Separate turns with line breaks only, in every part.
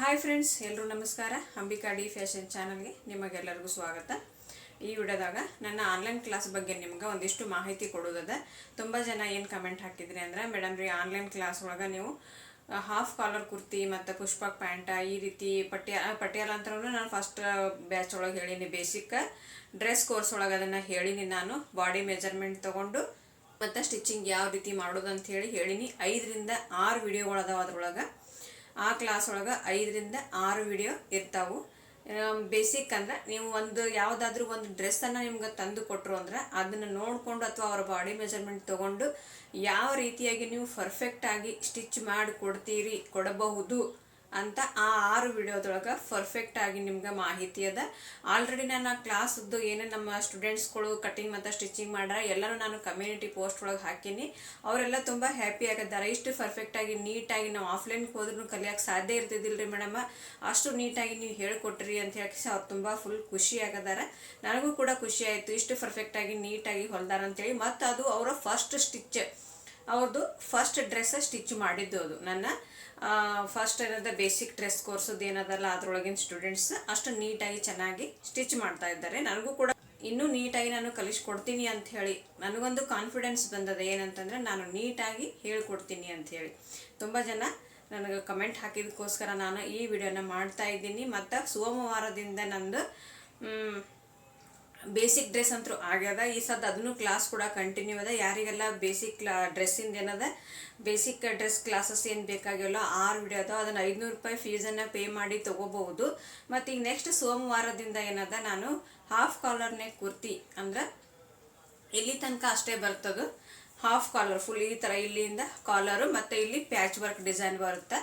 Hi friends ಎಲ್ಲರೂ ನಮಸ್ಕಾರ. Ambika D fashion ಚಾನಲ್ಗೆ ನಿಮಗೆಲ್ಲರಿಗೂ ಸ್ವಾಗತ. ಈ ವಿಡಿಯೋದಾಗ ನನ್ನ ಆನ್ಲೈನ್ ಕ್ಲಾಸ್ ಬಗ್ಗೆ ನಿಮ್ಗೆ ಒಂದಿಷ್ಟು ಮಾಹಿತಿ ಕೊಡೋದದ ತುಂಬ ಜನ ಏನು ಕಮೆಂಟ್ ಹಾಕಿದ್ರಿ ಅಂದ್ರೆ ಮೇಡಮ್ ರೀ ಆನ್ಲೈನ್ ಕ್ಲಾಸ್ ಒಳಗೆ ನೀವು ಹಾಫ್ ಕಾಲರ್ ಕುರ್ತಿ ಮತ್ತು ಪುಷ್ಪಕ್ ಪ್ಯಾಂಟ ಈ ರೀತಿ ಪಟ್ಯ, ಪಟ್ಯಾಲ ಅಂತರೂ ನಾನು ಫಸ್ಟ್ ಬ್ಯಾಚ್ ಒಳಗೆ ಹೇಳೀನಿ. ಬೇಸಿಕ್ ಡ್ರೆಸ್ ಕೋರ್ಸ್ ಒಳಗೆ ಅದನ್ನು ಹೇಳೀನಿ ನಾನು. ಬಾಡಿ ಮೆಜರ್ಮೆಂಟ್ ತೊಗೊಂಡು, ಮತ್ತು ಸ್ಟಿಚಿಂಗ್ ಯಾವ ರೀತಿ ಮಾಡೋದು ಹೇಳಿ ಹೇಳೀನಿ. ಐದರಿಂದ ಆರು ವಿಡಿಯೋಗಳದಾವ ಅದ್ರೊಳಗೆ. ಆ ಕ್ಲಾಸ್ ಒಳಗೆ ಐದರಿಂದ ಆರು ವಿಡಿಯೋ ಇರ್ತಾವು. ಬೇಸಿಕ್ ಅಂದ್ರೆ ನೀವು ಒಂದು ಯಾವುದಾದ್ರೂ ಒಂದು ಡ್ರೆಸ್ಸನ್ನು ನಿಮ್ಗೆ ತಂದು ಕೊಟ್ಟರು ಅಂದ್ರೆ ಅದನ್ನು ನೋಡಿಕೊಂಡು ಅಥವಾ ಅವರ ಬಾಡಿ ಮೆಜರ್ಮೆಂಟ್ ತೊಗೊಂಡು ಯಾವ ರೀತಿಯಾಗಿ ನೀವು ಪರ್ಫೆಕ್ಟಾಗಿ ಸ್ಟಿಚ್ ಮಾಡಿ ಕೊಡ್ತೀರಿ, ಕೊಡಬಹುದು ಅಂತ ಆ ಆರು ವಿಡಿಯೋದೊಳಗೆ ಪರ್ಫೆಕ್ಟಾಗಿ ನಿಮ್ಗೆ ಮಾಹಿತಿ ಅದ. ಆಲ್ರೆಡಿ ನಾನು ಆ ಕ್ಲಾಸ್ದು ಏನೇ ನಮ್ಮ ಸ್ಟೂಡೆಂಟ್ಸ್ಗಳು ಕಟಿಂಗ್ ಮತ್ತು ಸ್ಟಿಚಿಂಗ್ ಮಾಡ್ಯಾರ ಎಲ್ಲರೂ ನಾನು ಕಮ್ಯುನಿಟಿ ಪೋಸ್ಟ್ ಒಳಗೆ ಹಾಕೀನಿ. ಅವರೆಲ್ಲ ತುಂಬ ಹ್ಯಾಪಿ ಆಗಿದ್ದಾರೆ. ಇಷ್ಟು ಪರ್ಫೆಕ್ಟಾಗಿ ನೀಟಾಗಿ ನಾವು ಆಫ್ಲೈನ್ಗೆ ಹೋದ್ರೂ ಕಲಿಯೋಕೆ ಸಾಧ್ಯ ಇರ್ತಿದ್ದಿಲ್ಲ ರೀ ಮೇಡಮ್ ಅಷ್ಟು ನೀಟಾಗಿ ನೀವು ಹೇಳಿಕೊಟ್ರಿ ಅಂತ ಹೇಳಿ ಅವ್ರು ತುಂಬ ಫುಲ್ ಖುಷಿ ಆಗದಾರ. ನನಗೂ ಕೂಡ ಖುಷಿ ಆಯಿತು. ಇಷ್ಟು ಪರ್ಫೆಕ್ಟಾಗಿ ನೀಟಾಗಿ ಹೊಲ್ದಾರ ಅಂತೇಳಿ. ಮತ್ತು ಅದು ಅವರ ಫಸ್ಟ್ ಸ್ಟಿಚ್ ಅವ್ರದ್ದು ಫಸ್ಟ್ ಡ್ರೆಸ್ ಸ್ಟಿಚ್ ಮಾಡಿದ್ದು ಅದು. ನನ್ನ ಫಸ್ಟ್ ಏನದ ಬೇಸಿಕ್ ಡ್ರೆಸ್ ಕೋರ್ಸದ್ದು ಏನದಲ್ಲ, ಅದ್ರೊಳಗಿನ ಸ್ಟೂಡೆಂಟ್ಸ್ ಅಷ್ಟು ನೀಟಾಗಿ ಚೆನ್ನಾಗಿ ಸ್ಟಿಚ್ ಮಾಡ್ತಾ ಇದ್ದಾರೆ. ನನಗೂ ಕೂಡ ಇನ್ನೂ ನೀಟಾಗಿ ನಾನು ಕಲಿಸ್ಕೊಡ್ತೀನಿ ಅಂತ ಹೇಳಿ, ನನಗೊಂದು ಕಾನ್ಫಿಡೆನ್ಸ್ ಬಂದದ ಏನಂತಂದ್ರೆ ನಾನು ನೀಟಾಗಿ ಹೇಳ್ಕೊಡ್ತೀನಿ ಅಂತ ಹೇಳಿ. ತುಂಬ ಜನ ನನಗೆ ಕಮೆಂಟ್ ಹಾಕಿದಕ್ಕೋಸ್ಕರ ನಾನು ಈ ವಿಡಿಯೋನ ಮಾಡ್ತಾ ಇದ್ದೀನಿ. ಮತ್ತು ಸೋಮವಾರದಿಂದ ನಂದು ಬೇಸಿಕ್ ಡ್ರೆಸ್ ಅಂತೂ ಆಗ್ಯದ. ಈ ಸದ್ ಅದನ್ನು ಕ್ಲಾಸ್ ಕೂಡ ಕಂಟಿನ್ಯೂ ಅದ. ಯಾರಿಗೆಲ್ಲ ಬೇಸಿಕ್ ಕ್ಲಾ ಡ್ರೆಸ್ಸಿಂದ ಏನದ, ಬೇಸಿಕ್ ಡ್ರೆಸ್ ಕ್ಲಾಸಸ್ ಏನು ಬೇಕಾಗಿಲ್ಲ, ಆರು ವಿಡಿಯೋ ಅದಾವ, ಅದನ್ನು ಐದುನೂರು ರೂಪಾಯಿ ಫೀಸನ್ನು ಪೇ ಮಾಡಿ ತೊಗೋಬಹುದು. ಮತ್ತು ಈಗ ನೆಕ್ಸ್ಟ್ ಸೋಮವಾರದಿಂದ ಏನದ, ನಾನು ಹಾಫ್ ಕಾಲರ್ನೇ ಕುರ್ತಿ ಅಂದ್ರೆ ಇಲ್ಲಿ ತನಕ ಅಷ್ಟೇ ಬರ್ತದೆ. ಹಾಫ್ ಕಾಲರ್ ಫುಲ್ ಈ ಥರ ಇಲ್ಲಿಂದ ಕಾಲರು ಮತ್ತು ಇಲ್ಲಿ ಪ್ಯಾಚ್ ವರ್ಕ್ ಡಿಸೈನ್ ಬರುತ್ತೆ.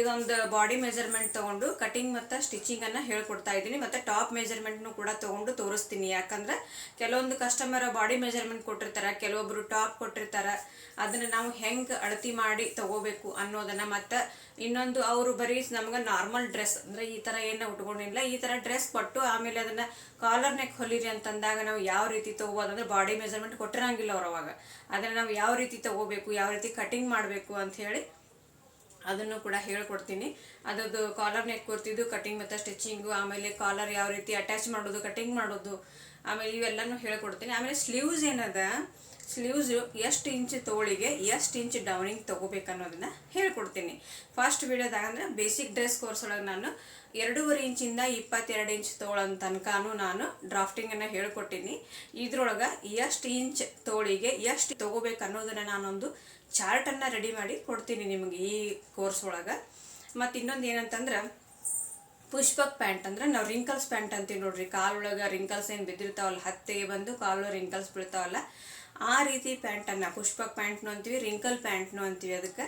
ಇದೊಂದು ಬಾಡಿ ಮೆಜರ್ಮೆಂಟ್ ತಗೊಂಡು ಕಟಿಂಗ್ ಮತ್ತು ಸ್ಟಿಚಿಂಗನ್ನು ಹೇಳ್ಕೊಡ್ತಾ ಇದ್ದೀನಿ. ಮತ್ತು ಟಾಪ್ ಮೆಜರ್ಮೆಂಟ್ನು ಕೂಡ ತೊಗೊಂಡು ತೋರಿಸ್ತೀನಿ. ಯಾಕಂದ್ರೆ ಕೆಲವೊಂದು ಕಸ್ಟಮರ್ ಬಾಡಿ ಮೆಜರ್ಮೆಂಟ್ ಕೊಟ್ಟಿರ್ತಾರೆ ಕೆಲವೊಬ್ಬರು ಟಾಪ್ ಕೊಟ್ಟಿರ್ತಾರೆ. ಅದನ್ನು ನಾವು ಹೆಂಗೆ ಅಳತಿ ಮಾಡಿ ತಗೋಬೇಕು ಅನ್ನೋದನ್ನು ಮತ್ತು ಇನ್ನೊಂದು ಅವರು ಬರೀ ನಮ್ಗೆ ನಾರ್ಮಲ್ ಡ್ರೆಸ್ ಅಂದರೆ ಈ ಥರ ಏನು ಉಟ್ಕೊಂಡಿಲ್ಲ, ಈ ಥರ ಡ್ರೆಸ್ ಕೊಟ್ಟು ಆಮೇಲೆ ಅದನ್ನು ಕಾಲರ್ ನೆಕ್ ಹೊಲಿರಿ ಅಂತಂದಾಗ ನಾವು ಯಾವ ರೀತಿ ತೊಗೋಬೋದು ಅಂದ್ರೆ ಬಾಡಿ ಮೆಜರ್ಮೆಂಟ್ ಕೊಟ್ಟಿರಂಗಿಲ್ಲ ಅವ್ರು ಅವಾಗ. ಅದನ್ನು ನಾವು ಯಾವ ರೀತಿ ತೊಗೋಬೇಕು, ಯಾವ ರೀತಿ ಕಟಿಂಗ್ ಮಾಡಬೇಕು ಅಂತ ಹೇಳಿ ಅದನ್ನು ಕೂಡ ಹೇಳ್ಕೊಡ್ತೀನಿ. ಅದರದ್ದು ಕಾಲರ್ ನೆಕ್ ಕೊಡ್ತಿದ್ದು ಕಟಿಂಗ್ ಮತ್ತು ಸ್ಟಿಚಿಂಗು ಆಮೇಲೆ ಕಾಲರ್ ಯಾವ ರೀತಿ ಅಟ್ಯಾಚ್ ಮಾಡೋದು ಕಟಿಂಗ್ ಮಾಡೋದು, ಆಮೇಲೆ ಇವೆಲ್ಲನೂ ಹೇಳ್ಕೊಡ್ತೀನಿ. ಆಮೇಲೆ ಸ್ಲೀವ್ಸ್ ಏನದ? ಸ್ಲೀವ್ಸ್ ಎಷ್ಟು ಇಂಚ್ ತೋಳಿಗೆ ಎಷ್ಟು ಇಂಚ್ ಡೌನಿಂಗ್ ತಗೋಬೇಕು ಅನ್ನೋದನ್ನ ಹೇಳ್ಕೊಡ್ತೀನಿ. ಫಸ್ಟ್ ವಿಡಿಯೋದಾಗ ಅಂದರೆ ಬೇಸಿಕ್ ಡ್ರೆಸ್ ಕೋರ್ಸ್ ಒಳಗೆ ನಾನು ಎರಡೂವರೆ ಇಂಚಿಂದ ಇಪ್ಪತ್ತೆರಡು ಇಂಚ್ ತೋಳನ ತನಕನೂ ನಾನು ಡ್ರಾಫ್ಟಿಂಗನ್ನು ಹೇಳ್ಕೊಟ್ಟಿನಿ. ಇದ್ರೊಳಗೆ ಎಷ್ಟು ಇಂಚ್ ತೋಳಿಗೆ ಎಷ್ಟು ತೊಗೋಬೇಕು ಅನ್ನೋದನ್ನು ನಾನೊಂದು ಚಾರ್ಟನ್ನು ರೆಡಿ ಮಾಡಿ ಕೊಡ್ತೀನಿ ನಿಮಗೆ ಈ ಕೋರ್ಸ್ ಒಳಗೆ. ಮತ್ತು ಇನ್ನೊಂದು ಏನಂತಂದ್ರೆ ಪುಷ್ಪಕ್ ಪ್ಯಾಂಟ್ ಅಂದ್ರೆ ನಾವು ರಿಂಕಲ್ಸ್ ಪ್ಯಾಂಟ್ ಅಂತೀವಿ ನೋಡ್ರಿ. ಕಾಲೊಳಗೆ ರಿಂಕಲ್ಸ್ ಏನು ಬಿದ್ದಿರ್ತಾವಲ್ಲ ಹತ್ತಿಗೆ ಬಂದು ಕಾಲು ರಿಂಕಲ್ಸ್ ಬೀಳ್ತಾವಲ್ಲ ಆ ರೀತಿ ಪ್ಯಾಂಟನ್ನು, ಪುಷ್ಪಕ್ ಪ್ಯಾಂಟ್ನು ಅಂತೀವಿ ರಿಂಕಲ್ ಪ್ಯಾಂಟ್ನು ಅಂತೀವಿ ಅದಕ್ಕೆ.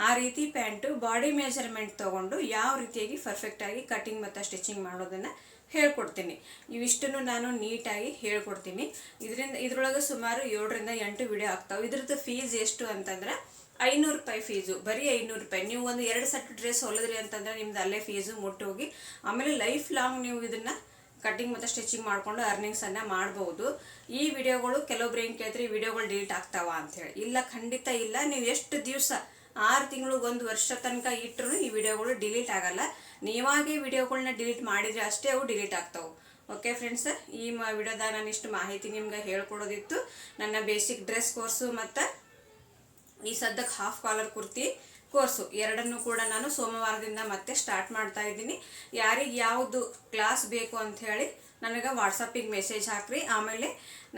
ಆ ರೀತಿ ಪ್ಯಾಂಟು ಬಾಡಿ ಮೆಜರ್ಮೆಂಟ್ ತೊಗೊಂಡು ಯಾವ ರೀತಿಯಾಗಿ ಪರ್ಫೆಕ್ಟಾಗಿ ಕಟಿಂಗ್ ಮತ್ತು ಸ್ಟಿಚಿಂಗ್ ಮಾಡೋದನ್ನು ಹೇಳ್ಕೊಡ್ತೀನಿ. ಇವಿಷ್ಟನ್ನು ನಾನು ನೀಟಾಗಿ ಹೇಳ್ಕೊಡ್ತೀನಿ. ಇದರಿಂದ, ಇದ್ರೊಳಗೆ ಸುಮಾರು ಏಳರಿಂದ ಎಂಟು ವಿಡಿಯೋ ಆಗ್ತಾವೆ. ಇದ್ರದ್ದು ಫೀಸ್ ಎಷ್ಟು ಅಂತಂದ್ರೆ ಐನೂರು ರೂಪಾಯಿ ಫೀಸು ಬರೀ ಐನೂರು ರೂಪಾಯಿ. ನೀವು ಒಂದು ಎರಡು ಸೆಟ್ ಡ್ರೆಸ್ ಹೊಲಿದ್ರಿ ಅಂತಂದ್ರೆ ನಿಮ್ದು ಅಲ್ಲೇ ಫೀಸು ಮುಟ್ಟೋಗಿ, ಆಮೇಲೆ ಲೈಫ್ ಲಾಂಗ್ ನೀವು ಇದನ್ನು ಕಟಿಂಗ್ ಮತ್ತು ಸ್ಟಿಚಿಂಗ್ ಮಾಡಿಕೊಂಡು ಅರ್ನಿಂಗ್ಸನ್ನು ಮಾಡ್ಬೋದು. ಈ ವಿಡಿಯೋಗಳು ಕೆಲವೊಬ್ರು ಏನು ಕೇಳ್ತೀರಿ, ಈ ವಿಡಿಯೋಗಳು ಡಿಲೀಟ್ ಆಗ್ತಾವ ಅಂಥೇಳಿ ಇಲ್ಲ, ಖಂಡಿತ ಇಲ್ಲ. ನೀವು ಎಷ್ಟು ದಿವಸ, ಆರು ತಿಂಗಳು ಒಂದು ವರ್ಷ ತನಕ ಇಟ್ಟರು ಈ ವಿಡಿಯೋಗಳು ಡಿಲೀಟ್ ಆಗಲ್ಲ. ನೀವಾಗೇ ವಿಡಿಯೋಗಳನ್ನ ಡಿಲೀಟ್ ಮಾಡಿದರೆ ಅಷ್ಟೇ ಅವು ಡಿಲೀಟ್ ಆಗ್ತಾವೆ. ಓಕೆ ಫ್ರೆಂಡ್ಸ್ ಈ ಮ ವಿಡಿಯೋದಾಗ ನಾನು ಇಷ್ಟು ಮಾಹಿತಿ ನಿಮ್ಗೆ ಹೇಳ್ಕೊಡೋದಿತ್ತು. ನನ್ನ ಬೇಸಿಕ್ ಡ್ರೆಸ್ ಕೋರ್ಸು ಮತ್ತು ಈ ಸದ್ಯಕ್ಕೆ ಹಾಫ್ ಕಾಲರ್ ಕುರ್ತಿ. ಕೋರ್ಸು. ಎರಡನ್ನೂ ಕೂಡ ನಾನು ಸೋಮವಾರದಿಂದ ಮತ್ತೆ ಸ್ಟಾರ್ಟ್ ಮಾಡ್ತಾ ಇದ್ದೀನಿ. ಯಾರಿಗೆ ಯಾವುದು ಕ್ಲಾಸ್ ಬೇಕು ಅಂತ ಹೇಳಿ ನನಗೆ ವಾಟ್ಸಪ್ಪಿಗೆ ಮೆಸೇಜ್ ಹಾಕ್ರಿ. ಆಮೇಲೆ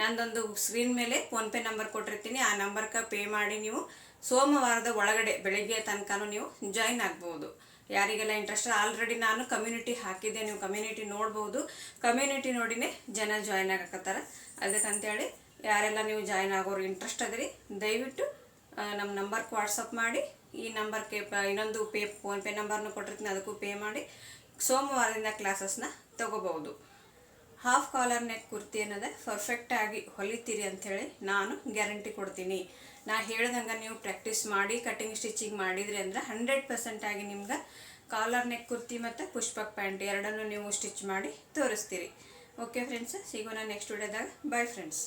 ನಂದೊಂದು ಸ್ಕ್ರೀನ್ ಮೇಲೆ ಫೋನ್ಪೇ ನಂಬರ್ ಕೊಟ್ಟಿರ್ತೀನಿ. ಆ ನಂಬರ್ಗೆ ಪೇ ಮಾಡಿ ನೀವು ಸೋಮವಾರದ ಒಳಗಡೆ, ಬೆಳಗ್ಗೆ ತನಕನೂ ನೀವು ಜಾಯಿನ್ ಆಗ್ಬೋದು. ಯಾರಿಗೆಲ್ಲ ಇಂಟ್ರೆಸ್ಟ್ ಆಲ್ರೆಡಿ ನಾನು ಕಮ್ಯುನಿಟಿ ಹಾಕಿದ್ದೆ. ನೀವು ಕಮ್ಯುನಿಟಿ ನೋಡ್ಬೋದು. ಕಮ್ಯುನಿಟಿ ನೋಡಿನೇ ಜನ ಜಾಯ್ನ್ ಆಗಕತ್ತಾರ. ಅದಕ್ಕಂತೇಳಿ ಯಾರೆಲ್ಲ ನೀವು ಜಾಯ್ನ್ ಆಗೋರು ಇಂಟ್ರೆಸ್ಟ್ ಅದರಿ, ದಯವಿಟ್ಟು ನಮ್ಮ ನಂಬರ್ಗೆ ವಾಟ್ಸಪ್ ಮಾಡಿ. ಈ ನಂಬರ್ಗೆ ಇನ್ನೊಂದು ಪೇ ಫೋನ್ಪೇ ನಂಬರ್ನ ಕೊಟ್ಟಿರ್ತೀನಿ, ಅದಕ್ಕೂ ಪೇ ಮಾಡಿ ಸೋಮವಾರದಿಂದ ಕ್ಲಾಸಸ್ನ ತೊಗೋಬೋದು ಹಾಫ್ ಕಾಲರ್ ನೆಕ್ ಕುರ್ತಿ ಅನ್ನೋದೇ ಪರ್ಫೆಕ್ಟಾಗಿ ಹೊಲಿತೀರಿ ಅಂಥೇಳಿ ನಾನು ಗ್ಯಾರಂಟಿ ಕೊಡ್ತೀನಿ. ನಾ ಹೇಳ್ದಂಗೆ ನೀವು ಪ್ರಾಕ್ಟೀಸ್ ಮಾಡಿ ಕಟಿಂಗ್ ಸ್ಟಿಚಿಂಗ್ ಮಾಡಿದ್ರಿ ಅಂದ್ರೆ ಹಂಡ್ರೆಡ್ ಪರ್ಸೆಂಟಾಗಿ ನಿಮ್ಗೆ ಕಾಲರ್ ನೆಕ್ ಕುರ್ತಿ ಮತ್ತು ಪುಷ್ಪಕ್ ಪ್ಯಾಂಟ್ ಎರಡನ್ನೂ ನೀವು ಸ್ಟಿಚ್ ಮಾಡಿ ತೋರಿಸ್ತೀರಿ. ಓಕೆ ಫ್ರೆಂಡ್ಸ್ ಸಿಗೋಣ ನೆಕ್ಸ್ಟ್ ವಿಡಿಯೋದಾಗ ಬಾಯ್ ಫ್ರೆಂಡ್ಸ್